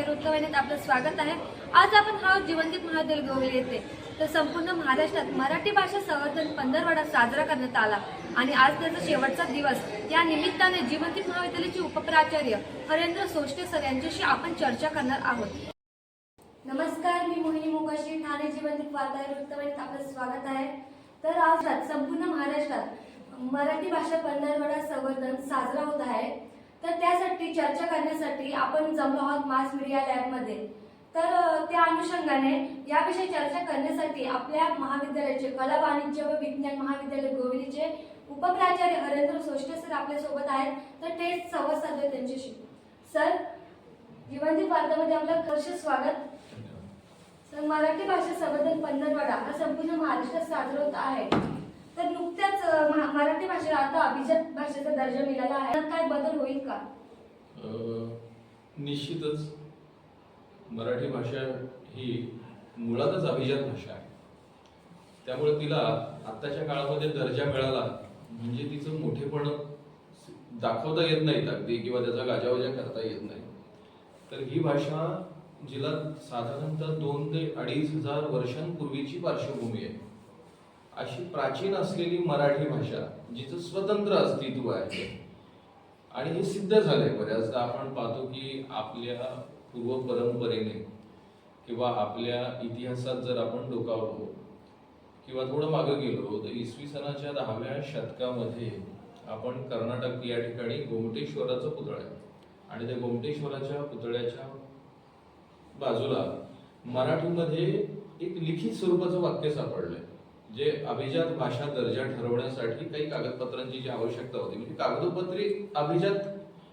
या वृत्तवाहिनीत आपलं स्वागत आहे. आज आपण हा जीवनगीत महादेव गोगले येते. तर संपूर्ण महाराष्ट्रात मराठी भाषा संवर्धन पंधरवडा साजरा करण्यात आला. आणि आज त्याचा शेवटचा दिवस. या निमित्ताने जीवनगीत महाविद्यालयाचे उपप्राचार्य हरेंद्र सोष्टे सर यांच्याशी आपण चर्चा करणार आहोत. नमस्कार मी मोहिनी मोकाशी ठाणे जीवनदीप वार्ता वृत्तवाहिनीत आपलं स्वागत आहे. तर आज संपूर्ण महाराष्ट्रात मराठी भाषा पंधरवडा संवर्धन साजरा होत आहे. तर त्यासाठी चर्चा करण्यासाठी आपण जमलो आहोत मास मीडिया लॅबमध्ये तर त्या अनुषंगाने याविषयी चर्चा करण्यासाठी आपल्या महाविद्यालयाचे कला वाणिज्य व विज्ञान महाविद्यालय गोविलीचे उपप्राचार्य हरेंद्र सोष्टे सर आपल्यासोबत आहेत. तर ते संवाद साधूया त्यांच्याशी. सर जीवनदीप वार्तामध्ये आपलं हर्ष स्वागत. तर मराठी भाषा संवर्धन पंधरवडा हा संपूर्ण महाराष्ट्रात साजरा होत आहे. तर नुकत्याच मराठी भाषेला आता अभिजात भाषेचा दर्जा मिळाला आहे. काय बदल होईल का? निश्चितच मराठी भाषा ही मुळातच अभिजात भाषा आहे. त्यामुळे तिला आत्ताच्या काळामध्ये दर्जा मिळाला म्हणजे तिचं मोठेपण दाखवता येत नाही अगदी किंवा त्याचा गाजावाजा करता येत नाही. तर ही भाषा जिला साधारणतः दोन ते अडीच हजार वर्षांपूर्वीची पार्श्वभूमी आहे. अशी प्राचीन असलेली मराठी भाषा जिचं स्वतंत्र अस्तित्व आहे. आणि हे सिद्ध झालंय बऱ्याचदा. आपण पाहतो की आपल्या पूर्व परंपरेने किंवा आपल्या इतिहासात जर आपण डोकावलो किंवा थोडं मागं गेलो तर इसवी सनाच्या दहाव्या शतकामध्ये आपण कर्नाटक या ठिकाणी गोमटेश्वराचं पुतळं आहे. आणि त्या गोमटेश्वराच्या पुतळ्याच्या बाजूला मराठीमध्ये एक लिखित स्वरूपाचं वाक्य सापडलंय. जे अभिजात भाषा दर्जा ठरवण्यासाठी काही कागदपत्रांची जी आवश्यकता होती म्हणजे कागदोपत्री अभिजात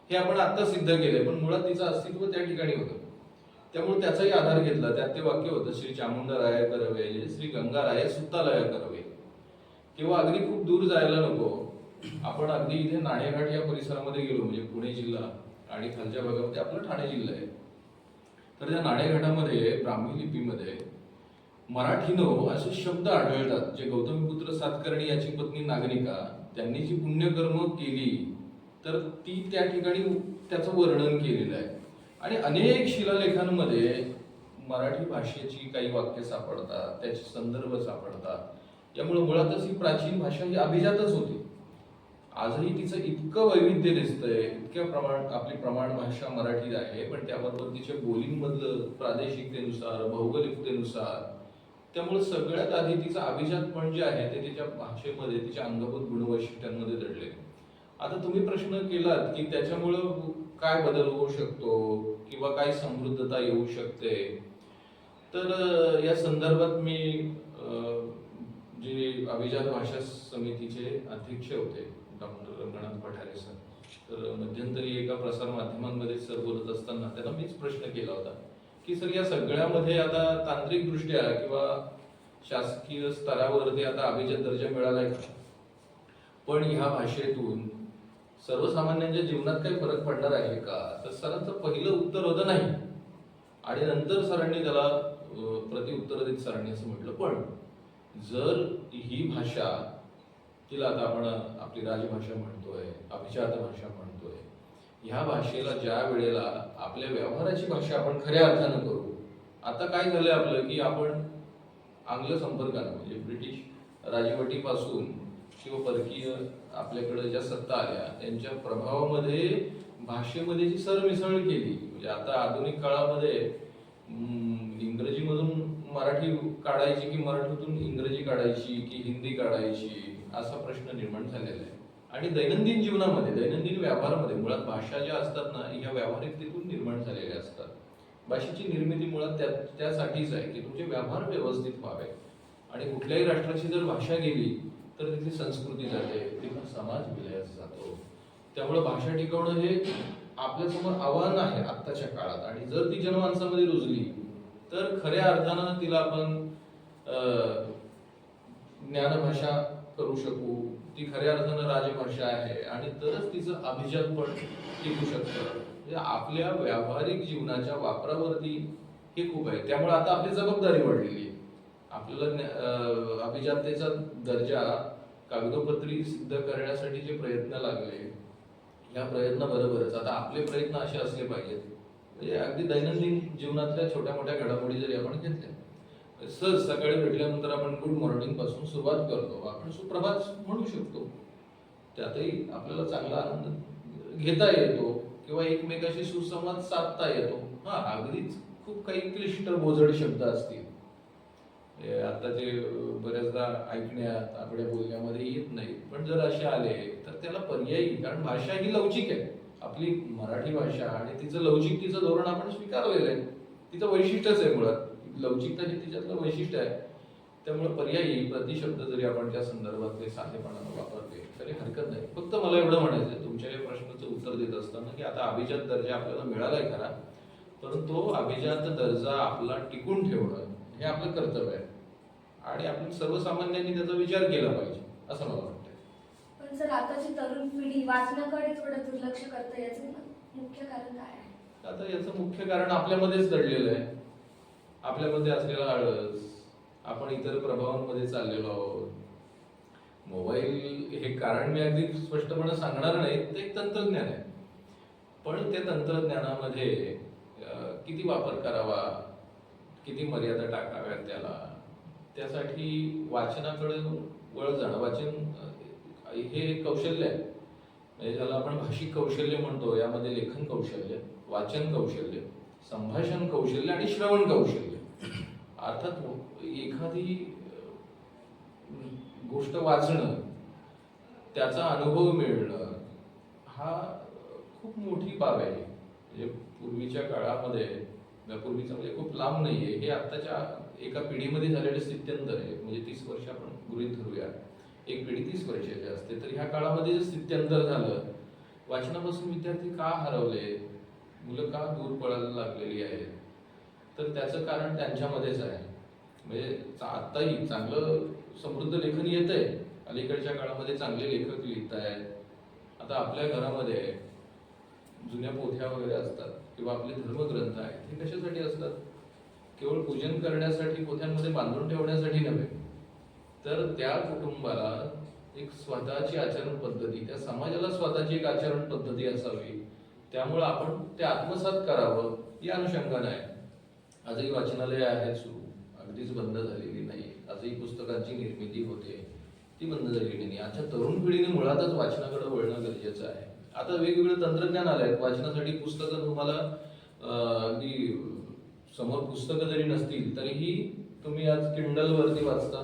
हे आपण आता सिद्ध केले पण मुळात तिचं अस्तित्व त्या ठिकाणी होतं. त्यामुळे त्याचाही आधार घेतला. त्यात ते वाक्य होतं श्री चामुंडराय करवे श्री गंगा गंगाराय सुतालय करवे. किंवा अगदी खूप दूर जायला नको. आपण अगदी इथे नाणेघाट या परिसरामध्ये गेलो म्हणजे पुणे जिल्हा आणि खालच्या भागामध्ये आपला ठाणे जिल्हा आहे. तर त्या नाणेघाटामध्ये ब्राह्मी लिपीमध्ये मराठीनो असे शब्द आढळतात जे गौतमीपुत्र सातकर्णी याची पत्नी नागरिका त्यांनी जी पुण्यकर्म केली तर ती त्या ठिकाणी त्याचं वर्णन केलेलं आहे. आणि अनेक शिलालेखांमध्ये मराठी भाषेची काही वाक्य सापडतात त्याचे संदर्भ सापडतात. यामुळे मुळातच ही प्राचीन भाषा ही अभिजातच होती. आजही तिचं इतकं वैविध्य दिसतंय इतक्या प्रमाण आपली प्रमाण भाषा मराठी आहे पण त्याबरोबर तिच्या बोलींमधलं प्रादेशिकतेनुसार भौगोलिकतेनुसार त्यामुळे सगळ्यात आधी तिचं अभिजातपण जे आहे ते तिच्या भाषेमध्ये तिच्या अंगभूत गुणवैशिष्ट्यांमध्ये दडले. आता तुम्ही प्रश्न केलात की त्याच्यामुळं काय बदल होऊ शकतो किंवा काय समृद्धता येऊ शकते? तर या संदर्भात मी जे अभिजात भाषा समितीचे अध्यक्ष होते डॉक्टर रंगनाथ पठारे सर तर मध्यंतरी एका प्रसार माध्यमांमध्ये सर बोलत असताना त्यांना मीच प्रश्न केला होता. की सर या सगळ्यामध्ये आता तांत्रिक दृष्ट्या किंवा शासकीय स्तरावरती आता अभिजात दर्जा मिळालाय का पण ह्या भाषेतून सर्वसामान्यांच्या जीवनात काही फरक पडणार आहे का? तर सरांचं पहिलं उत्तर होतं नाही. आणि नंतर सरांनी त्याला प्रतिउत्तर देत सरांनी असं म्हटलं. पण जर ही भाषा तिला आता आपण आपली राजभाषा म्हणतोय अभिजात भाषा म्हणतो ह्या भाषेला ज्या वेळेला आपल्या व्यवहाराची भाषा आपण खऱ्या अर्थानं करू आता काय झालंय आपलं की आपण आंग्ल संपर्कानं म्हणजे ब्रिटिश राजवटीपासून किंवा परकीय आपल्याकडे ज्या सत्ता आल्या त्यांच्या प्रभावामध्ये भाषेमध्ये जी सरमिसळ केली म्हणजे आता आधुनिक काळामध्ये इंग्रजीमधून मराठी काढायची की मराठीतून इंग्रजी काढायची की हिंदी काढायची असा प्रश्न निर्माण झालेला आहे. आणि दैनंदिन जीवनामध्ये दैनंदिन व्यवहारामध्ये मुळात भाषा ज्या असतात ना ह्या व्यावहारिकतेतून निर्माण झालेल्या असतात. भाषेची निर्मिती मुळात त्या त्यासाठीच आहे की तुमचे व्यवहार व्यवस्थित व्हावे आणि कुठल्याही राष्ट्राची जर भाषा गेली तर तिथली संस्कृती जाते तिथला समाज विलयास जातो. त्यामुळे भाषा टिकवणं हे आपल्यासमोर आव्हान आहे आत्ताच्या काळात. आणि जर ती जनमानसामध्ये रुजली तर खऱ्या अर्थानं तिला आपण ज्ञानभाषा करू शकू. ती खऱ्या अर्थानं राजभाषा आहे आणि तरच तिचं अभिजातपण टिकू शकतं. म्हणजे आपल्या व्यावहारिक जीवनाच्या वापरावरती हे खूप आहे. त्यामुळे आता आपली जबाबदारी वाढलेली आहे. आपल्याला अभिजातेचा अभिजाततेचा दर्जा कागदोपत्री सिद्ध करण्यासाठी जे प्रयत्न लागले या प्रयत्न बरोबरच आता आपले प्रयत्न असे असले पाहिजेत. म्हणजे अगदी दैनंदिन जीवनातल्या छोट्या मोठ्या घडामोडी जरी आपण घेतल्या सहज सकाळी भेटल्यानंतर आपण गुड मॉर्निंगपासून सुरुवात करतो. आपण सुप्रभात म्हणू शकतो. त्यातही आपल्याला चांगला आनंद घेता येतो किंवा एकमेकाशी सुसंवाद साधता येतो. हा अगदीच. खूप काही क्लिष्ट बोजड शब्द असतील. आताचे बऱ्याचदा ऐकण्यात आपल्या बोलण्यामध्ये येत नाही. पण जर असे आले तर त्याला पर्यायी कारण भाषा ही लवचिक आहे. आपली मराठी भाषा आणि तिचं लवचिकतेचं धोरण आपण स्वीकारलेलं आहे. तिचं वैशिष्ट्यच आहे मुळात. लवचिकता हे तिच्यातलं वैशिष्ट्य आहे त्यामुळे पर्यायी प्रतिशब्द जरी आपण त्या संदर्भातले साधेपणानं वापरले तरी हरकत नाही. फक्त मला एवढं म्हणायचं आहे तुमच्या या प्रश्नाचं उत्तर देत असताना की आता अभिजात दर्जा आपल्याला मिळालाय खरा परंतु तो अभिजात दर्जा आपला टिकून ठेवणं हे आपलं कर्तव्य आहे. आणि आपण सर्वसामान्यांनी त्याचा विचार केला पाहिजे असं मला वाटतं पण सर आताची तरुण पिढी वाचनाकडे थोडं दुर्लक्ष करतं याचं मुख्य कारण काय आहे? आता याचं मुख्य कारण आपल्यामध्येच दडलेलं आहे. आपल्यामध्ये असलेला आळस आपण इतर प्रभावांमध्ये चाललेलो आहोत. मोबाईल हे कारण मी अगदी स्पष्टपणे सांगणार नाही ते एक तंत्रज्ञान आहे. पण त्या तंत्रज्ञानामध्ये किती वापर करावा किती मर्यादा टाकाव्यात त्याला त्यासाठी वाचनाकडे वळ जाणं. वाचन हे कौशल्य आहे. म्हणजे ज्याला आपण भाषिक कौशल्य म्हणतो यामध्ये लेखन कौशल्य वाचन कौशल्य संभाषण कौशल्य आणि श्रवण कौशल्य. अर्थात एखादी गोष्ट वाचणं त्याचा अनुभव मिळणं हा खूप मोठी बाब आहे. म्हणजे पूर्वीच्या काळामध्ये पूर्वीचं म्हणजे खूप लांब नाही आहे हे आत्ताच्या एका पिढीमध्ये झालेलं स्थित्यंतर आहे. म्हणजे तीस वर्ष आपण गृहीत धरूया. एक पिढी तीस वर्षाची असते. तर ह्या काळामध्ये जे स्थित्यंतर झालं वाचनापासून विद्यार्थी का हरवले? मुलं का दूर पळायला लागलेली आहेत? तर त्याचं कारण त्यांच्यामध्येच आहे. म्हणजे आत्ताही चांगलं समृद्ध लेखन येत आहे अलीकडच्या काळामध्ये चांगले लेखक लिहित आहेत आता आपल्या घरामध्ये जुन्या पोथ्या वगैरे असतात किंवा आपले धर्मग्रंथ आहेत हे कशासाठी असतात? केवळ पूजन करण्यासाठी पोथ्यांमध्ये बांधून ठेवण्यासाठी नव्हे. तर त्या कुटुंबाला एक स्वतःची आचरण पद्धती त्या समाजाला स्वतःची एक आचरण पद्धती असावी. त्यामुळं आपण ते आत्मसात करावं या अनुषंगाने आहे. आजही वाचनालय आहेत सुरू. अगदीच बंद झालेली नाही. आजही पुस्तकांची निर्मिती होते. ती बंद झालेली नाही. आजच्या तरुण पिढीने मुळातच वाचनाकडे वळणं गरजेचं आहे. आता वेगवेगळे तंत्रज्ञान आलं आहे वाचनासाठी पुस्तकं तुम्हाला अगदी समोर पुस्तकं जरी नसतील तरीही तुम्ही आज किंडलवरती वाचता.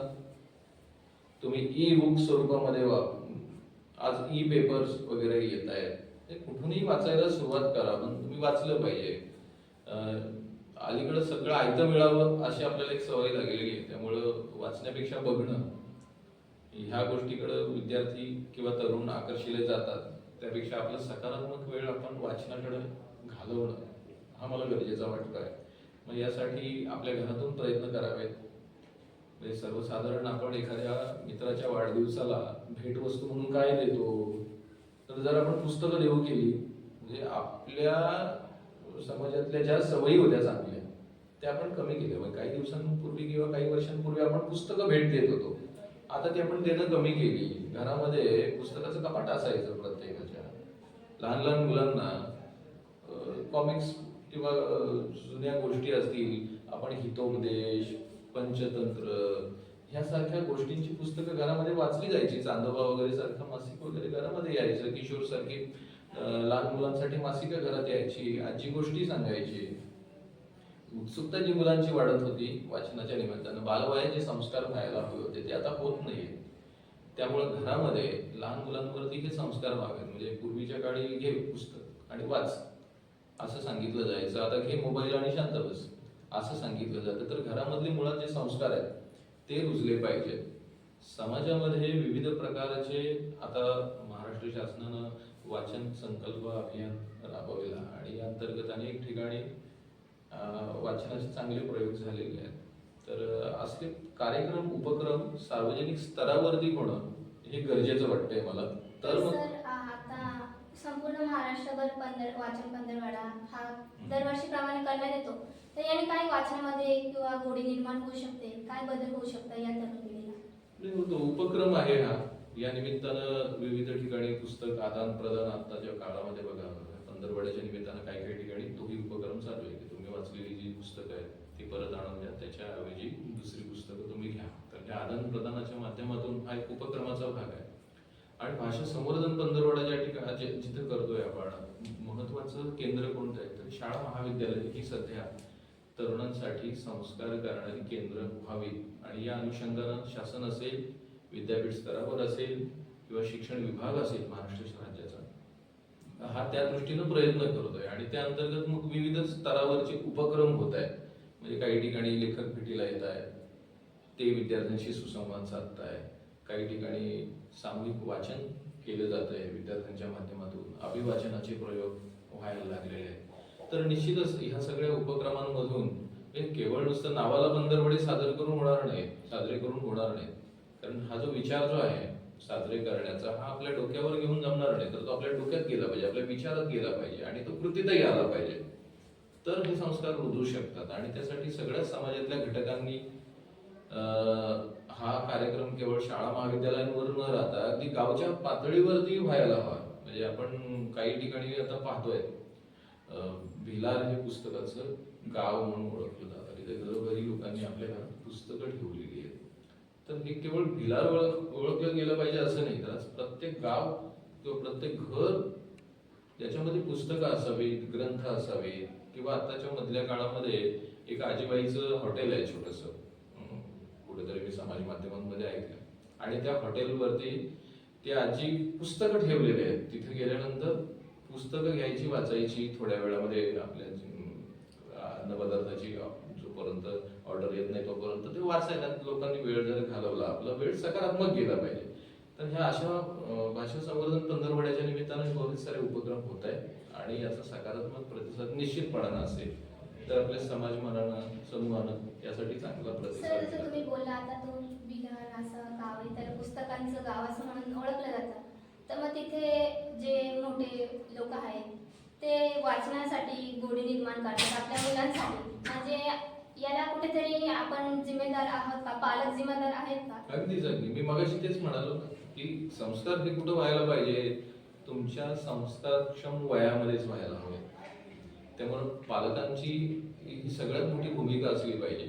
तुम्ही ई बुक स्वरूपामध्ये वा आज ई पेपर्स वगैरे येत आहेत ते कुठूनही वाचायला सुरुवात करा पण तुम्ही वाचलं पाहिजे. अलीकडं सगळं आयतं मिळावं अशी आपल्याला एक सवय लागलेली आहे. त्यामुळं वाचण्यापेक्षा बघणं ह्या गोष्टीकडं विद्यार्थी किंवा तरुण आकर्षिले जातात. त्यापेक्षा आपला सकारात्मक वेळ आपण वाचनाकडे घालवणं हा मला गरजेचा वाटतोय मग यासाठी आपल्या घरातून प्रयत्न करावेत. म्हणजे सर्वसाधारण आपण एखाद्या मित्राच्या वाढदिवसाला भेटवस्तू म्हणून काय देतो? तर जर आपण पुस्तकं देऊ केली म्हणजे आपल्या समाजातल्या ज्या सवयी होत्या चांगल्या ते आपण कमी केलं. म्हणजे काही दिवसांपूर्वी किंवा काही वर्षांपूर्वी आपण पुस्तकं भेट देत होतो. आता ते आपण देणं कमी केली. घरामध्ये पुस्तकाचं कपाट असायचं प्रत्येकाच्या. लहान लहान मुलांना कॉमिक्स किंवा जुन्या गोष्टी असतील आपण हितोपदेश पंचतंत्र ह्यासारख्या गोष्टींची पुस्तकं घरामध्ये वाचली जायची. चांदोबा वगैरे सारखं मासिक वगैरे घरामध्ये यायचं. किशोर सारखी लहान मुलांसाठी मासिकं घरात यायची. आजी गोष्टी सांगायची. उत्सुकता जी मुलांची वाढत होती वाचनाच्या निमित्तानं. बालवयाचे संस्कार व्हायला हवे होते ते आता होत नाहीये त्यामुळे घरामध्ये लहान मुलांवरती हे संस्कार व्हावेत. म्हणजे पूर्वीच्या काळी घे पुस्तक आणि वाच असं सांगितलं जायचं. आता घे मोबाईल आणि शांत बस असं सांगितलं जातं. तर घरामधले मुळात जे संस्कार आहेत ते रुजले पाहिजेत. समाजामध्ये विविध प्रकारचे आता महाराष्ट्र शासनानं वाचन संकल्प अभियान राबवलेला आणि या अंतर्गत अनेक ठिकाणी वाचनाचे चांगले प्रयोग झालेले आहेत. तर असले कार्यक्रम उपक्रम सार्वजनिक स्तरावरती होणं हे गरजेचं वाटतंय मला. तर मग आता संपूर्ण महाराष्ट्रभर पंधर वाचन पंधरवाडा हा दरवर्षीप्रमाणे करण्यात येतो. तर याने काही वाचनामध्ये किंवा गोडी निर्माण होऊ शकते? काय बदल होऊ शकतो या तरुण पिढीला नाही, तो उपक्रम आहे हा. या निमित्तानं विविध ठिकाणी पुस्तक आदान प्रदान आताच्या काळामध्ये बघा पंधरवड्याच्या निमित्तानं काही काही ठिकाणी तोही उपक्रम चालू आहे. वाचलेली जी पुस्तकं आहेत ती परत आणून द्या. त्याच्याऐवजी दुसरी पुस्तकं तुम्ही घ्या. तर त्या आदान प्रदानाच्या माध्यमातून हा एक उपक्रमाचा भाग आहे. आणि भाषा संवर्धन पंधरवडा ज्या ठिकाणी जे- जिथं करतोय आपण महत्वाचं केंद्र कोणतं आहे? तर शाळा महाविद्यालय ही सध्या तरुणांसाठी संस्कार करणारी केंद्र व्हावी आणि या अनुषंगानं शासन असेल विद्यापीठ स्तरावर असेल किंवा शिक्षण विभाग असेल महाराष्ट्र शाळा हा त्या दृष्टीनं प्रयत्न करतोय. आणि त्या अंतर्गत मग विविध स्तरावरचे उपक्रम होत आहेत. म्हणजे काही ठिकाणी लेखक भेटीला येत आहेत. ते विद्यार्थ्यांशी सुसंवाद साधत आहे काही ठिकाणी सामूहिक वाचन केलं जात आहे विद्यार्थ्यांच्या माध्यमातून. अभिवाचनाचे प्रयोग व्हायला लागलेले आहेत. तर निश्चितच ह्या सगळ्या उपक्रमांमधून केवळ नुसतं नावाला बंदरवडे सादर करून होणार नाही साजरे करून होणार नाही कारण हा जो विचार जो आहे साजरे करण्याचा हा आपल्या डोक्यावर घेऊन जमणार नाही. तर तो आपल्या डोक्यात गेला पाहिजे आपल्या विचारात गेला पाहिजे आणि तो कृतीतही आला पाहिजे. तर हे संस्कार रुजू शकतात आणि त्यासाठी सगळ्या समाजातल्या घटकांनी हा कार्यक्रम केवळ शाळा महाविद्यालयांवर न राहता अगदी गावच्या पातळीवरती व्हायला हवा. म्हणजे आपण काही ठिकाणी आता पाहतोय भिलार हे पुस्तकाचं गाव म्हणून ओळखलं जातं. तिथे घरोघरी लोकांनी आपल्या घरात पुस्तकं ठेवलेली तर हे केवळ भिलार ओळख ओळखलं गेलं पाहिजे असं नाही. तर आज प्रत्येक गाव किंवा प्रत्येक घर ज्याच्यामध्ये पुस्तकं असावीत ग्रंथ असावेत किंवा आताच्या मधल्या काळामध्ये एक आजीबाईचं हॉटेल आहे छोटस. कुठेतरी मी समाज माध्यमांमध्ये ऐकलं. आणि त्या हॉटेलवरती ते आजी पुस्तकं ठेवलेले आहेत. तिथे गेल्यानंतर पुस्तकं घ्यायची वाचायची थोड्या वेळामध्ये आपल्या अन्नपदार्थाची जोपर्यंत ऑर्डर येत नाही तोपर्यंत ते वाचायला लोकांनी वेळ जर घालवला आपला वेळ सकारात्मक गेला पाहिजे. तर ह्या अशा भाषा संवर्धन पंधरवड्याच्या निमित्तानं बरेच सारे उपक्रम होत आहेत आणि याचा सकारात्मक प्रतिसाद निश्चितपणानं असेल. तर आपल्या समाज मनानं समूहानं यासाठी चांगला प्रतिसाद. तुम्ही बोलला आता तो बिहार असं गाव त्याला पुस्तकांचं गाव असं म्हणून ओळखलं जातं. तर मग तिथे जे मोठे लोक आहेत ते वाचनासाठी गोडी निर्माण करतात आपल्या मुलांसाठी. म्हणजे याला कुठेतरी आपण जिम्मेदार आहोत का? पालक जिम्मेदार आहेत का? अगदीच अगदी. मी मगाशी तेच म्हणालो की संस्कार हे कुठं व्हायला पाहिजे? तुमच्या संस्कारक्षम वयामध्येच व्हायला हवे. त्यामुळे पालकांची ही सगळ्यात मोठी भूमिका असली पाहिजे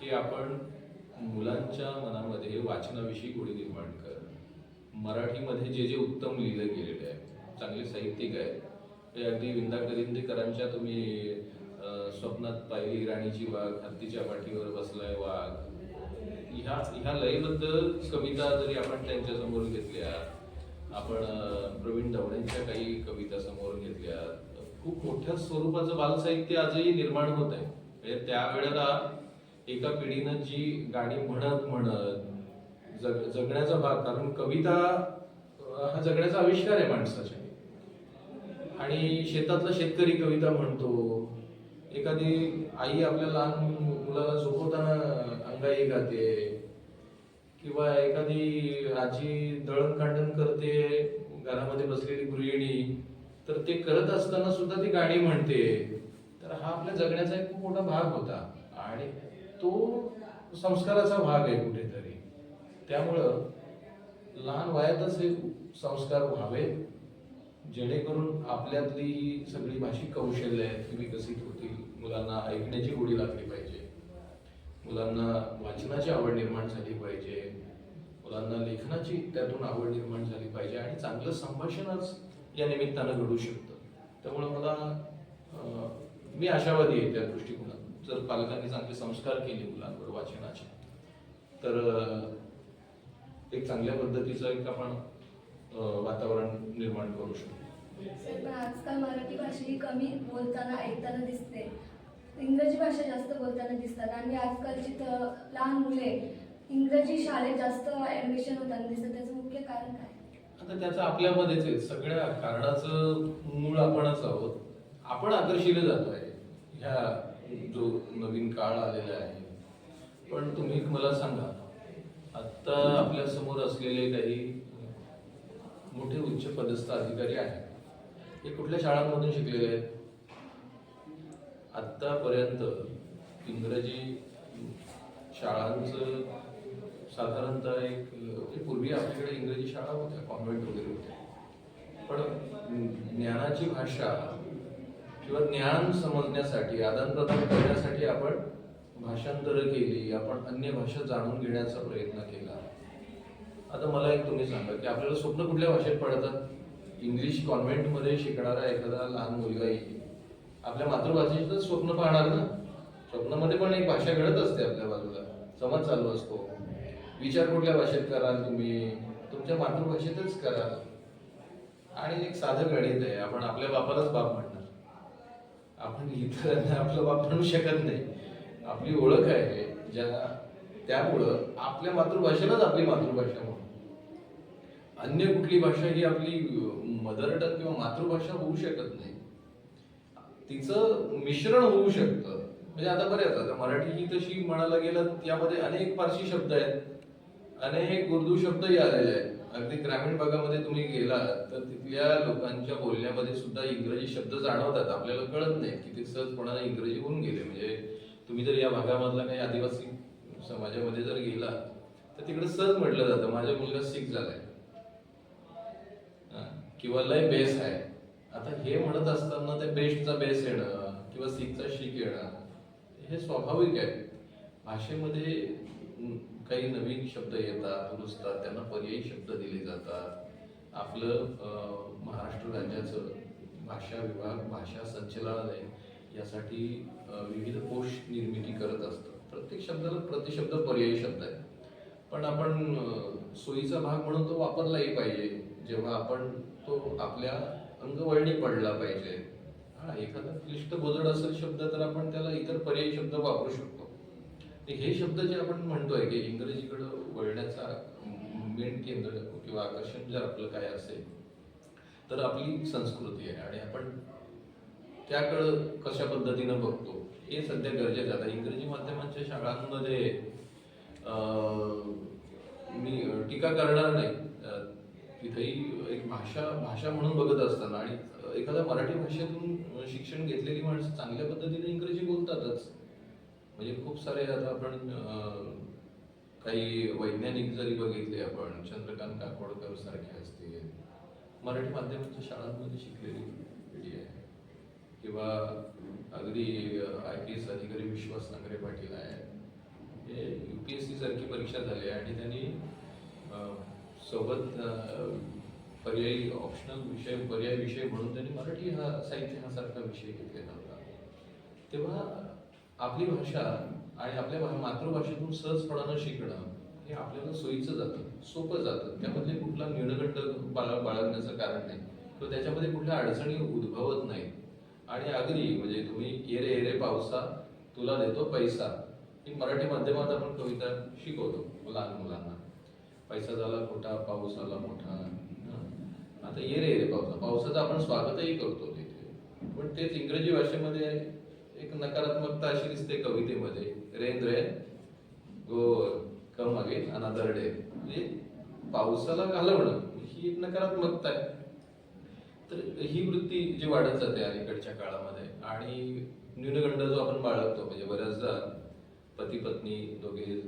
की आपण मुलांच्या मनामध्ये वाचनाविषयी गोडी निर्माण कर मराठीमध्ये जे जे उत्तम लिहिलं गेलेले आहे चांगले साहित्यिक आहेत. ते अगदी विंदा करिंदेकरांच्या तुम्ही स्वप्नात पाहिली राणीची वाघ हत्तीच्या पाठीवर बसलाय वाघ. ह्या ह्या लयबद्ध कविता जरी आपण त्यांच्यासमोर घेतल्या आपण प्रवीण दवडेंच्या काही कविता समोर घेतल्या खूप मोठ्या स्वरूपाचं बालसाहित्य आजही निर्माण होत आहे. म्हणजे त्यावेळेला एका पिढीनं जी गाणी म्हणत म्हणत जग जगण्याचा भाग कारण कविता हा जगण्याचा आविष्कार आहे माणसाच्या. आणि शेतातला शेतकरी कविता म्हणतो एखादी आई आपल्या लहान मुलाला झोपवताना अंगाई गाते किंवा एखादी आजी दळण कांडण करते घरामध्ये बसलेली गृहिणी तर ते करत असताना सुद्धा ती गाणी म्हणते. तर हा आपल्या जगण्याचा एक खूप मोठा भाग होता. आणि तो संस्काराचा भाग आहे कुठेतरी. त्यामुळं लहान वयातच हे संस्कार व्हावे जेणेकरून आपल्यातली सगळी भाषिक कौशल्य आहेत ती विकसित होतील. मुलांना ऐकण्याची गोडी लागली पाहिजे. मुलांना वाचनाची आवड निर्माण झाली पाहिजे. मुलांना लेखनाची त्यातून आवड निर्माण झाली पाहिजे आणि चांगलं संभाषणच या निमित्तानं घडू शकतं. त्यामुळे मला मी आशावादी आहे त्या दृष्टिकोनात जर पालकांनी चांगले संस्कार केले मुलांवर वाचनाचे तर एक चांगल्या पद्धतीचं एक आपण वातावरण निर्माण करू शकतो. आजकाल मराठी भाषा ही कमी बोलताना ऐकताना दिसते. इंग्रजी भाषा जास्त बोलताना दिसतात. आणि आजकालची तर लहान मुले इंग्रजी शाळेत जास्त ऍडमिशन होताना दिसतात. त्याचं मुख्य कारण काय? आता त्याचं आपल्यामध्येच आहे. सगळ्या कारणाचं मूळ आपणच आहोत. आपण आकर्षिले जातोय ह्या जो नवीन काळ आलेला आहे. पण तुम्ही मला सांगा. आता आपल्यासमोर असलेले काही मोठे उच्च पदस्थ अधिकारी आहेत. हे कुठल्या शाळांमधून शिकलेले आहेत? आत्तापर्यंत इंग्रजी शाळांचं साधारणतः एक म्हणजे पूर्वी आपल्याकडे इंग्रजी शाळा होत्या कॉन्व्हेंट वगैरे होत्या. पण ज्ञानाची भाषा किंवा ज्ञान समजण्यासाठी आदान प्रदान करण्यासाठी आपण भाषांतर केली आपण अन्य भाषा जाणून घेण्याचा प्रयत्न केला. आता मला एक तुम्ही सांगा की आपल्याला स्वप्न कुठल्या भाषेत पडतात इंग्लिश कॉन्व्हेंटमध्ये शिकणारा एखादा लहान मुलगा येईल आपल्या मातृभाषेचं स्वप्न पाहणार ना? स्वप्नामध्ये पण एक भाषा घडत असते आपल्या बाजूला. समज चालू असतो. विचार कुठल्या भाषेत कराल तुम्ही? तुमच्या मातृभाषेतच कराल. आणि एक साधं गणित आहे. आपण आपल्या बापालाच बाप म्हणणार. आपण इतरांना आपलं बाप म्हणू शकत नाही. आपली ओळख आहे. ज्या त्यामुळं आपल्या मातृभाषेलाच आपली मातृभाषा म्हणू. अन्य कुठली भाषा ही आपली मदर टंग किंवा मातृभाषा होऊ शकत नाही. तिचं मिश्रण होऊ शकतं. म्हणजे आता बरेच आता मराठी ही तशी म्हणायला गेलं यामध्ये अनेक पारशी शब्द आहेत. अनेक उर्दू शब्दही आलेले आहेत. अगदी ग्रामीण भागामध्ये तुम्ही गेला तर तिथल्या लोकांच्या बोलण्यामध्ये सुद्धा इंग्रजी शब्द जाणवतात. आपल्याला कळत नाही की ते सहजपणाने इंग्रजी होऊन गेले. म्हणजे तुम्ही जर या भागामधला काही आदिवासी समाजामध्ये जर गेला तर तिकडे सहज म्हटलं जातं माझा मुलगा सिख झालाय. किंवा लय बेस आहे. आता हे म्हणत असताना ते बेस्टचा बेस येणं किंवा सीखचा शीख येणं हे स्वाभाविक आहे. भाषेमध्ये काही नवीन शब्द येतात रुजतात त्यांना पर्यायी शब्द दिले जातात. आपलं महाराष्ट्र राज्याचं भाषा विभाग भाषा संचलनालय यासाठी विविध कोश निर्मिती करत असतं. प्रत्येक शब्दाला प्रतिशब्द पर्यायी शब्द आहे पण आपण सोयीचा भाग म्हणून तो वापरलाही पाहिजे. जेव्हा आपण तो आपल्या अंगवळणी पडला पाहिजे. हा एखादा क्लिष्ट बोजड असेल शब्द तर आपण त्याला इतर पर्यायी शब्द वापरू शकतो. हे शब्द जे आपण म्हणतोय की इंग्रजीकडं वळण्याचा मेन केंद्र किंवा आकर्षण जर आपलं काय असेल तर आपली संस्कृती आहे. आणि आपण त्याकडं कशा पद्धतीनं बघतो हे सध्या गरजेचं आता इंग्रजी माध्यमांच्या शाळांमध्ये मी टीका करणार नाही. तिथेही एक भाषा भाषा म्हणून बघत असताना आणि एखाद्या मराठी भाषेतून शिक्षण घेतलेली माणसं चांगल्या पद्धतीने इंग्रजी बोलतातच. म्हणजे खूप सारे आता आपण काही वैज्ञानिक जरी बघितले आपण चंद्रकांत काकोडकर सारखे असतील मराठी माध्यमाच्या शाळांमध्ये शिकलेली पिढी आहे. किंवा अगदी आय पी एस अधिकारी विश्वास नांगरे पाटील आहे हे यू पी एस सी सारखी परीक्षा झाली आहे आणि त्यांनी सोबत पर्यायी ऑप्शनल विषय पर्याय विषय म्हणून त्यांनी मराठी हा साहित्य हा सारखा विषय घेतलेला होता. तेव्हा आपली भाषा आणि आपल्या भा- मातृभाषेतून सहजपणानं शिकणं हे आपल्याला सोयीचं जातं सोपं जातं. त्यामध्ये कुठला निर्णगंड बाळा बाळगण्याचं कारण नाही. किंवा त्याच्यामध्ये कुठल्या अडचणी उद्भवत नाही आणि अगदी म्हणजे तुम्ही येरे येरे पावसा तुला देतो पैसा ही मराठी माध्यमात आपण कविता शिकवतो लहान मुलांना. पैसा झाला खोटा पाऊस आला मोठा. आता आता येरे रे पावसा पावसाचं आपण स्वागतही करतो तिथे. पण तेच इंग्रजी भाषेमध्ये एक नकारात्मकता अशी दिसते कवितेमध्ये. Rain rain go come again another day. म्हणजे पावसाला घालवणं ही एक नकारात्मकता आहे. तर ही वृत्ती जी वाढत जाते अलीकडच्या काळामध्ये आणि न्यूनगंड जो आपण बाळगतो म्हणजे बऱ्याचदा पती पत्नी दोघे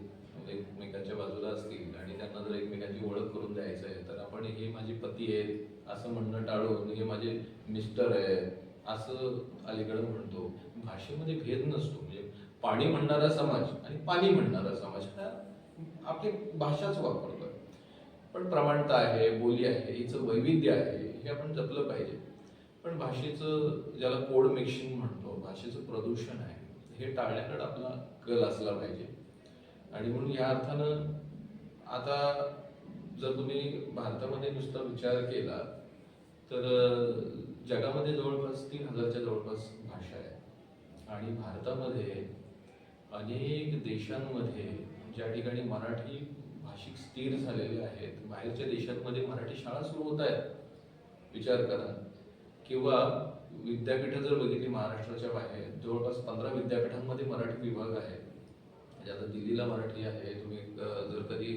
एकमेकांच्या बाजूला असतील आणि त्यांना जर एकमेकांची ओळख करून द्यायचं आहे तर आपण हे माझे पती आहेत असं म्हणणं टाळून हे माझे मिस्टर आहे असं अलीकडं म्हणतो. भाषेमध्ये भेद नसतो. म्हणजे पाणी म्हणणारा समाज आणि पाणी म्हणणारा समाज हा आपली भाषाच वापरतो पण प्रमाणता आहे बोली आहे हिचं वैविध्य आहे हे आपण जपलं पाहिजे. पण भाषेचं ज्याला कोड मिक्सिंग म्हणतो भाषेचं प्रदूषण आहे हे टाळण्याकडे आपला कल असला पाहिजे. आणि म्हणून या अर्थानं आता जर तुम्ही भारतामध्ये नुसता विचार केला तर जगामध्ये जवळपास तीन हजारच्या जवळपास भाषा आहे. आणि भारतामध्ये अनेक देशांमध्ये ज्या ठिकाणी मराठी भाषिक स्थिर झालेले आहेत बाहेरच्या देशांमध्ये मराठी शाळा सुरू होत आहेत विचार करा. किंवा विद्यापीठं जर बघितली महाराष्ट्राच्या बाहेर जवळपास पंधरा विद्यापीठांमध्ये मराठी विभाग आहे. म्हणजे आता दिल्लीला मराठी आहे तुम्ही जर कधी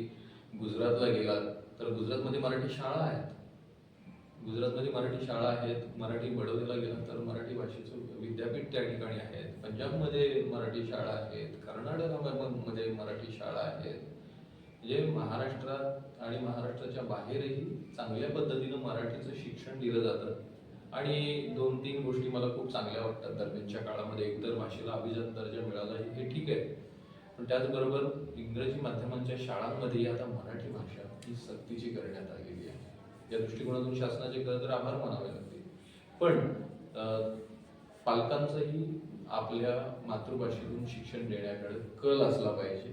गुजरातला गेलात तर गुजरातमध्ये मराठी शाळा आहेत. गुजरातमध्ये मराठी शाळा आहेत मराठी बडोद्याला गेला तर मराठी भाषेचं विद्यापीठ त्या ठिकाणी आहेत. पंजाबमध्ये मराठी शाळा आहेत कर्नाटकामध्ये मराठी शाळा आहेत. म्हणजे महाराष्ट्रात आणि महाराष्ट्राच्या बाहेरही चांगल्या पद्धतीनं मराठीचं शिक्षण दिलं जातं. आणि दोन तीन गोष्टी मला खूप चांगल्या वाटतात दरम्यानच्या काळामध्ये. एकतर भाषेला अभिजात दर्जा मिळाला हे ठीक आहे. पण त्याचबरोबर इंग्रजी माध्यमांच्या शाळांमध्ये आता मराठी भाषा ही सक्तीची करण्यात आलेली आहे. या दृष्टिकोनातून शासनाचे खरं तर आभार मानावे लागते. पण पालकांचंही आपल्या मातृभाषेतून शिक्षण देण्याकडे कल असला पाहिजे.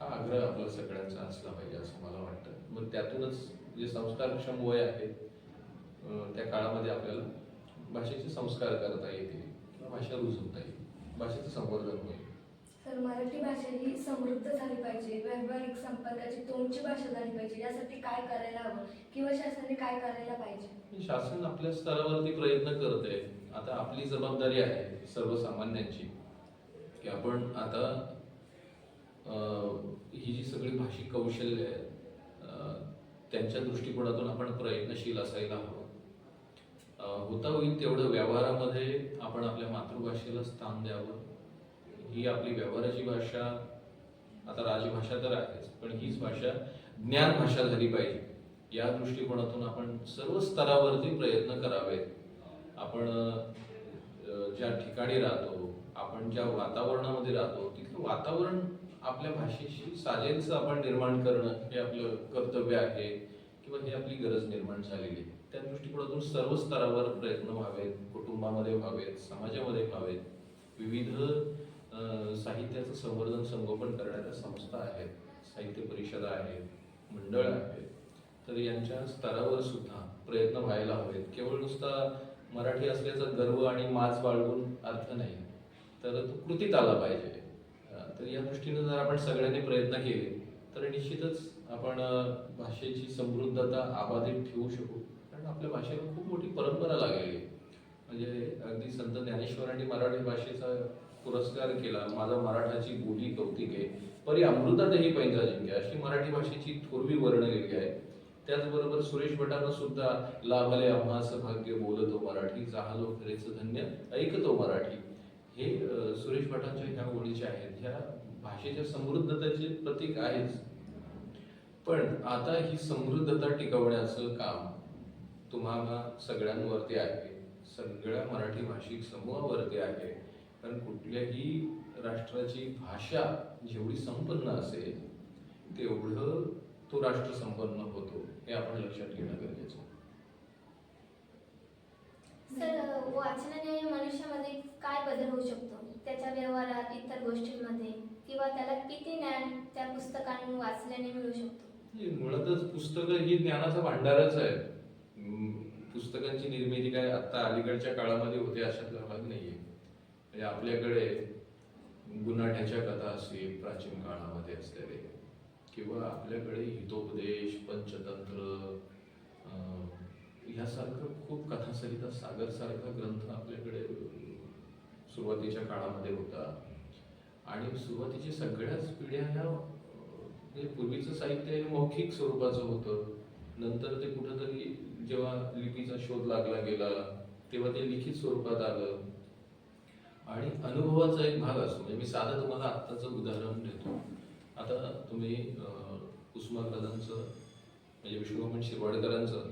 हा आग्रह आपला सगळ्यांचा असला पाहिजे असं मला वाटतं. मग त्यातूनच जे संस्कारक्षम वय आहे त्या काळामध्ये आपल्याला भाषेचे संस्कार करता येतील किंवा भाषा रुजवता येईल भाषेचं संवर्धन होईल. तर मराठी भाषा ही समृद्ध झाली पाहिजे. व्यावहारिक संपर्काची तोंडची भाषा झाली पाहिजे. यासाठी काय करायला हवं? किंवा शासनाने काय करायला पाहिजे? शासन आपल्या स्तरावरती प्रयत्न करत आहे. आता आपली जबाबदारी आहे सर्वसामान्यांची. की आपण आता ही जी सगळी भाषिक कौशल्य आहेत त्यांच्या दृष्टिकोनातून आपण प्रयत्नशील असायला हवं. होता होईल तेवढं व्यवहारामध्ये आपण आपल्या मातृभाषेला स्थान द्यावं. ही आपली व्यवहाराची भाषा आता राजभाषा तर आहेच पण हीच भाषा ज्ञान भाषा झाली पाहिजे. या दृष्टिकोनातून आपण सर्व स्तरावरती प्रयत्न करावेत. आपण ज्या ठिकाणी राहतो आपण ज्या वातावरणामध्ये राहतो तिथलं वातावरण आपल्या भाषेशी साजेलचं आपण निर्माण करणं हे आपलं कर्तव्य आहे किंवा हे आपली गरज निर्माण झालेली आहे. त्या दृष्टिकोनातून सर्व स्तरावर प्रयत्न व्हावेत कुटुंबामध्ये व्हावेत समाजामध्ये व्हावेत. विविध साहित्याचं संवर्धन संगोपन करणाऱ्या संस्था आहेत साहित्य परिषदा आहेत मंडळ आहेत. तर यांच्या स्तरावर सुद्धा प्रयत्न व्हायला हवेत. केवळ नुसता मराठी असल्याचा गर्व आणि माज बाळगून अर्थ नाही तर तो कृतीत आला पाहिजे. तर या दृष्टीने जर आपण सगळ्यांनी प्रयत्न केले तर निश्चितच आपण भाषेची समृद्धता आबाधित ठेवू शकू. कारण आपल्या भाषेला खूप मोठी परंपरा लागलेली म्हणजे अगदी संत ज्ञानेश्वरांनी मराठी भाषेचा पुरस्कार केला. माझा मराठाची बोली कौतिके परी अमृतातही पैंजा जिंके अशी मराठी भाषेची थोरवी वर्णलेली आहे. त्याचबरोबर सुरेश भटांना सुद्धा लाभले आम्हास भाग्य बोलतो मराठी. जाहलो खरेच धन्य ऐकतो मराठी. हे सुरेश भटांच्या ह्या ओळीच्या आहेत. ह्या भाषेच्या समृद्धतेचे प्रतीक आहेच. पण आता ही समृद्धता टिकवण्याचं काम तुम्हाला सगळ्यांवरती आहे. सगळ्या मराठी भाषिक समूहावरती आहे. कारण कुठल्याही राष्ट्राची भाषा जेवढी संपन्न असेल तेवढं तो राष्ट्र संपन्न होतो हे आपण लक्षात घेणं गरजेचं. सर वाचनाने मनुष्यामध्ये काय बदल होऊ शकतो? त्याच्या व्यवहारात इतर गोष्टींमध्ये किंवा त्याला किती ज्ञान त्या पुस्तकांनी वाचल्याने मिळू शकतो? मुळातच पुस्तकं ही ज्ञानाचा भांडारच आहे. पुस्तकांची निर्मिती काय आता अलीकडच्या काळामध्ये होते अशातला भाग नाहीये. म्हणजे आपल्याकडे गुन्हाट्याच्या कथा असतील प्राचीन काळामध्ये असलेले किंवा आपल्याकडे हितोपदेश पंचतंत्र ह्यासारखं खूप कथासरिता सागरसारखा ग्रंथ आपल्याकडे सुरुवातीच्या काळामध्ये होता. आणि सुरुवातीची सगळ्याच पिढ्या ह्या म्हणजे पूर्वीचं साहित्य हे मौखिक स्वरूपाचं होतं. नंतर ते कुठंतरी जेव्हा लिपीचा शोध लागला गेला तेव्हा ते लिखित स्वरूपात आलं. आणि अनुभवाचा एक भाग असतो. म्हणजे मी साधं तुम्हाला आत्ताचं उदाहरण देतो. आता तुम्ही अं, म्हणजे विष्णुमन शिरवाडकरांचं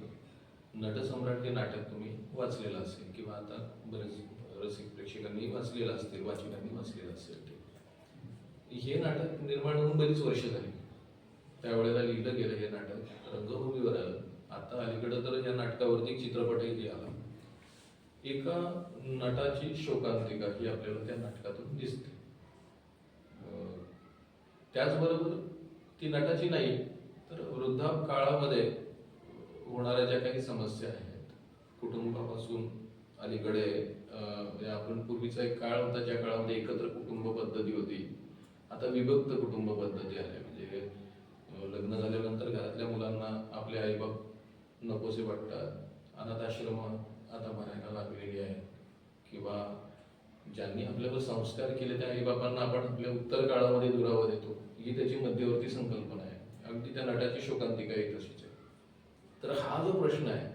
नटसम्राट हे नाटक तुम्ही वाचलेलं असेल किंवा आता बरेच रसिक प्रेक्षकांनी वाचलेलं असतील वाचकांनी वाचलेलं असेल ते. हे नाटक निर्माण होऊन बरीच वर्ष झाली. त्यावेळेला लिहिलं गेलं हे नाटक रंगभूमीवर आलं. आता अलीकडं तर या नाटकावरती चित्रपटही आला. एका नटाची शोकांतिका ही आपल्याला त्या नाटकातून दिसते. त्याचबरोबर ती नटाची नाही तर वृद्धाप काळामध्ये होणाऱ्या ज्या काही समस्या आहेत कुटुंबापासून अलीकडे म्हणजे आपण पूर्वीचा एक काळ होता ज्या काळामध्ये एकत्र कुटुंब पद्धती होती. आता विभक्त कुटुंब पद्धती आहे. म्हणजे लग्न झाल्यानंतर घरातल्या मुलांना आपले आईबाप नकोसे वाटतात अनाथाश्रम आता भरायला लागलेली आहे किंवा ज्यांनी आपल्यावर संस्कार केले त्या आईबापांना आपण आपल्या उत्तर काळामध्ये दुरावा देतो ही त्याची मध्यवर्ती संकल्पना आहे. अगदी त्या नटाची शोकांतिका ही तशीच आहे. तर हा जो प्रश्न आहे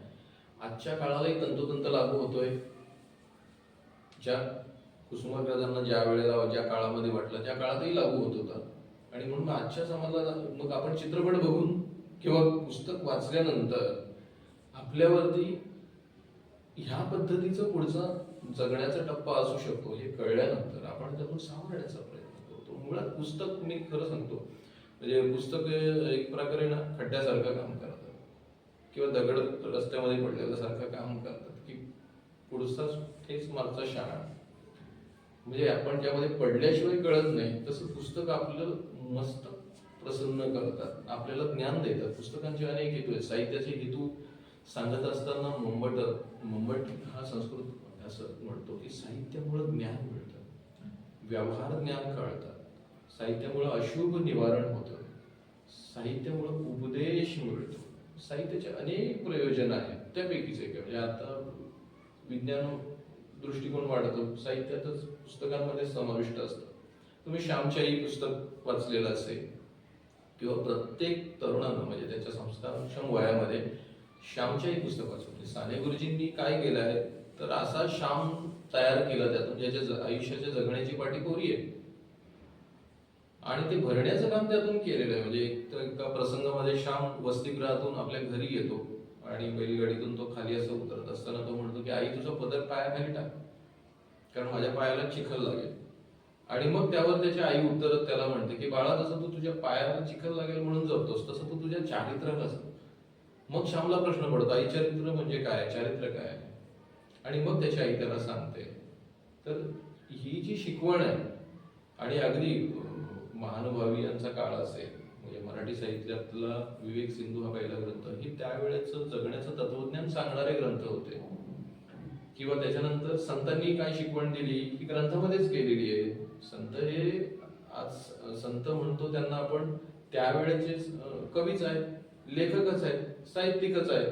आजच्या काळालाही तंतोतंत लागू होतोय. ज्या कुसुमाग्रजांना ज्या वेळेला ज्या काळामध्ये वाटलं त्या काळातही लागू होत होता. आणि म्हणून आजच्या समाजाला मग आपण चित्रपट बघून किंवा पुस्तक वाचल्यानंतर आपल्यावरती ह्या पद्धतीचं पुढचा जगण्याचा टप्पा असू शकतो हे कळल्यानंतर आपण त्यातून सावरण्याचा प्रयत्न करतो. मुळात पुस्तक मी खरं सांगतो म्हणजे पुस्तक एक प्रकारे ना खड्ड्यासारखं काम करतात किंवा दगड रस्त्यामध्ये पडलेल्यासारखं काम करतात की पुढचा तेच मागचा शाळा. म्हणजे आपण ज्यामध्ये पडल्याशिवाय कळत नाही तसं पुस्तक आपलं मस्त प्रसन्न करतात. आपल्याला ज्ञान देतात. पुस्तकांचे अनेक हेतू आहेत. साहित्याचे हेतू सांगत असताना मुंबट मुंबट हा संस्कृत असं म्हणतो की साहित्यामुळं ज्ञान मिळतं. व्यवहार ज्ञान कळतात साहित्यामुळं अशुभ निवारण होतं. साहित्यामुळं उपदेश मिळतो. साहित्याचे अनेक प्रयोजन आहेत. त्यापैकीच एक म्हणजे आता विज्ञान दृष्टिकोन वाढतो. साहित्यातच पुस्तकांमध्ये समाविष्ट असतं. तुम्ही श्यामच्याई पुस्तक वाचलेलं असेल किंवा प्रत्येक तरुणानं म्हणजे त्याच्या संस्कारक्षम वयामध्ये श्यामच्याई पुस्तक वाचवते साने गुरुजींनी काय केलं आहे? तर असा श्याम तयार केला त्यातून ज्याच्या आयुष्याच्या जगण्याची पाठी कोरी आहे. आणि ते भरण्याचं काम त्यातून केलेलं आहे. म्हणजे एक तर एका प्रसंगामध्ये श्याम वसतिगृहातून आपल्या घरी येतो आणि बैलगाडीतून तो खाली असं उतरत असताना तो म्हणतो की आई तुझा पदर पायाखाली टाक. कारण माझ्या पायाला चिखल लागेल. आणि मग त्यावर त्याची आई उत्तरत त्याला म्हणते की बाळा जसं तू तुझ्या पायाला चिखल लागेल म्हणून जपतोस तसं तू तुझ्या चारित्र्याला जप. मग श्यामला प्रश्न पडतो आई चरित्र म्हणजे काय? चारित्र्य काय? आणि मग त्याची आई त्याला सांगते. तर ही जी शिकवण आहे आणि अगदी महानुभावी यांचा काळ असेल म्हणजे मराठी साहित्यातला विवेक सिंधू हा पहिला ग्रंथ हे त्यावेळेचं जगण्याचं तत्वज्ञान सांगणारे ग्रंथ होते. किंवा त्याच्यानंतर संतांनी काय शिकवण दिली? ही ग्रंथामध्येच केलेली आहे. संत हे आज संत म्हणतो त्यांना आपण त्यावेळेचे कवीच आहेत लेखकच आहेत. साहित्यिकच आहे.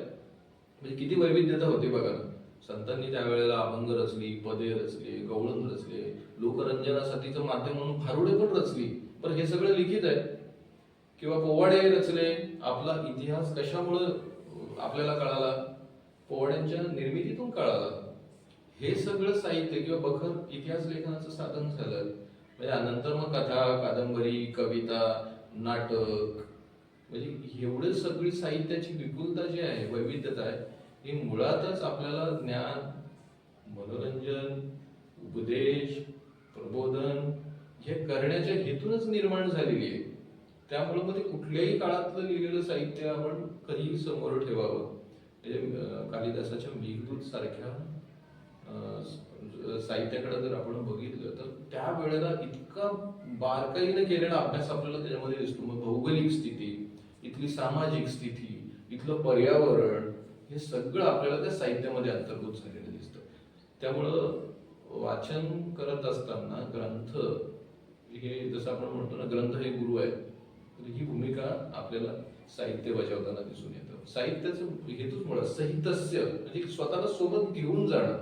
म्हणजे किती वैविध्यता होती बघा. संतांनी त्यावेळेला अभंग रचली पदे रचले गवळण रचले लोकरंजनासाठीचं माध्यम म्हणून भारुडे पण रचली. पण हे सगळं लिखित आहे. किंवा पोवाडे रचले. आपला इतिहास कशामुळं आपल्याला कळाला? पोवाड्यांच्या निर्मितीतून कळाला. हे सगळं साहित्य किंवा बखर इतिहास लेखनाचं साधन झालं. म्हणजे नंतर मग कथा कादंबरी कविता नाटक म्हणजे एवढं सगळी साहित्याची विपुलता जी आहे वैविध्यता आहे ही मुळातच आपल्याला ज्ञान मनोरंजन उपदेश प्रबोधन हे करण्याच्या हेतूनच निर्माण झालेली आहे. त्यामुळे मग ते कुठल्याही काळातलं लिहिलेलं साहित्य आपण कधीही समोर ठेवावं. म्हणजे कालिदासाच्या मेघदूत सारख्या साहित्याकडे जर आपण बघितलं तर त्या वेळेला इतका बारकाईने केलेला अभ्यास आपल्याला त्याच्यामध्ये दिसतो. मग भौगोलिक स्थिती इथली सामाजिक स्थिती इथलं पर्यावरण हे सगळं आपल्याला त्या साहित्यामध्ये अंतर्भूत झालेलं दिसतं. त्यामुळं वाचन करत असताना ग्रंथ हे जसं आपण म्हणतो ना ग्रंथ हे गुरु आहे तर ही भूमिका आपल्याला साहित्य बजावताना दिसून येतं. साहित्याचं हेतूच मुळात साहित्यस्य म्हणजे स्वतःला सोबत घेऊन जाणं.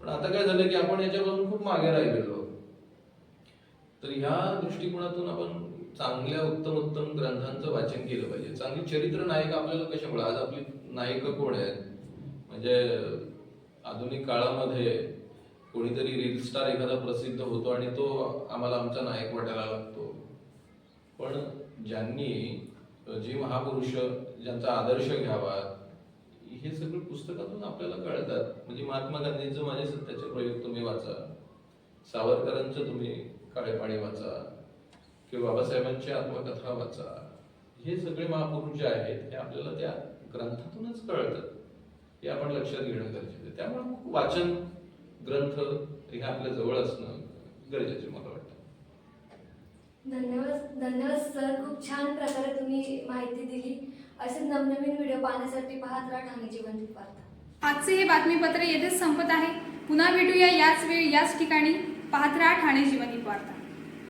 पण आता काय झालं की आपण याच्यापासून खूप मागे राहिलेलो आहोत. तर ह्या दृष्टिकोनातून आपण चांगल्या उत्तम उत्तम ग्रंथांचं वाचन केलं पाहिजे. चांगली चरित्र नायक आपल्याला कशामुळे? आज आपली नायिका कोण आहेत? म्हणजे आधुनिक काळामध्ये कोणीतरी रील स्टार एखादा प्रसिद्ध होतो आणि तो आम्हाला आमचा नायक वाटायला लागतो. पण ज्यांनी जे महापुरुष ज्यांचा आदर्श घ्यावा हे सगळं पुस्तकातून आपल्याला कळतात. म्हणजे महात्मा गांधींचं माझे सत्याचे प्रयोग तुम्ही वाचा. सावरकरांचं तुम्ही काळे पाणी वाचा. किंवा बाबासाहेबांची आत्मकथा वाचा. हे सगळे महापुरुष जे आहेत हे आपल्याला त्या ग्रंथातूनच कळतात हे आपण लक्षात घेणं गरजेचं आहे. त्यामुळे वाचन ग्रंथ हे आपल्या जवळ असणं गरजेचं मला वाटतं. धन्यवाद धन्यवाद सर. खूप छान प्रकारे तुम्ही माहिती दिली. असेच नवनवीन व्हिडिओ पाहण्यासाठी पाहत राहा ठाणे जीवन वार्ता आजचे हे बातमीपत्र येथेच संपत आहे. पुन्हा भेटूया याच वेळी याच ठिकाणी. पाहत राहा ठाणे जीवनी वार्ता